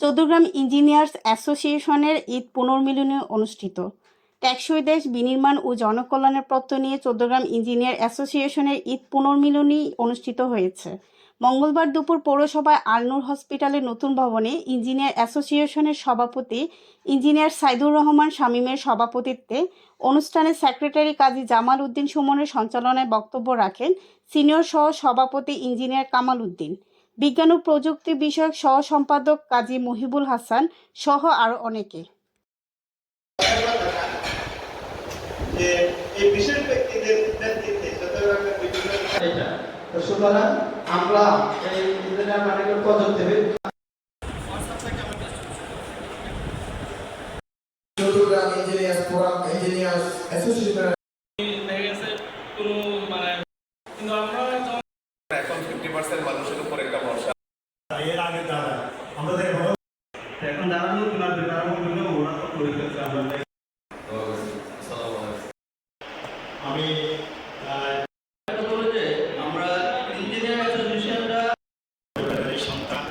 Chauddagram engineers অ্যাসোসিয়েশনের ঈদ পুনর্মিলনী অনুষ্ঠিত। টেকসই দেশ বিনির্মাণ ও জনকল্যাণের প্রত্যয় নিয়ে চৌদ্দগ্রাম ইঞ্জিনিয়ার অ্যাসোসিয়েশনের ঈদ পুনর্মিলনী অনুষ্ঠিত হয়েছে। মঙ্গলবার দুপুর পৌরসভায় আলনুর হসপিটালের নতুন ভবনে ইঞ্জিনিয়ার অ্যাসোসিয়েশনের সভাপতি ইঞ্জিনিয়ার সাইদুর রহমান শামীমের সভাপতিত্বে অনুষ্ঠানে সেক্রেটারি কাজী জামাল উদ্দিন সুমনের সঞ্চালনায় বক্তব্য রাখেন সিনিয়র সহ সভাপতি ইঞ্জিনিয়ার কামাল উদ্দিন। বিজ্ঞান ও প্রযুক্তি বিষয়ক সহ সম্পাদক কাজী মহিবুল হাসান সহ আরও অনেকে। যে এই বিশেষ ব্যক্তিদের নেতৃত্বে চট্টগ্রামের বিভিন্ন এটা তো সুতরাং আমরা এই ইঞ্জিনিয়ার মালিকের পদক Chittagong engineers forum engineers association কোনো মানে কিন্তু আমরা পার্সেন্ট মানুষের উপর একটা ভরসা। এর আগে তারা আমাদের এখন যারা নতুন আসবে ওরা তো আমি আমরা ইঞ্জিনিয়ার অ্যাসোসিয়েশনটা এই সন্তান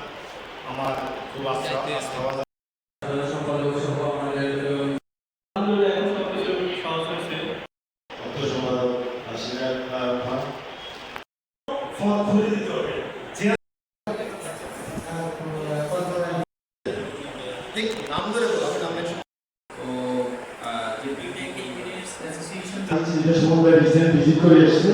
আমার খুব আস্থা আস্থাবাদ আলহামদুলিল্লাহ এখন সব কিছু সহজ হয়েছে অর্থ সম্পাদক সিনিয়র হবে নাম ধরে বলো আমি নাম ভিজিট করে এসেছে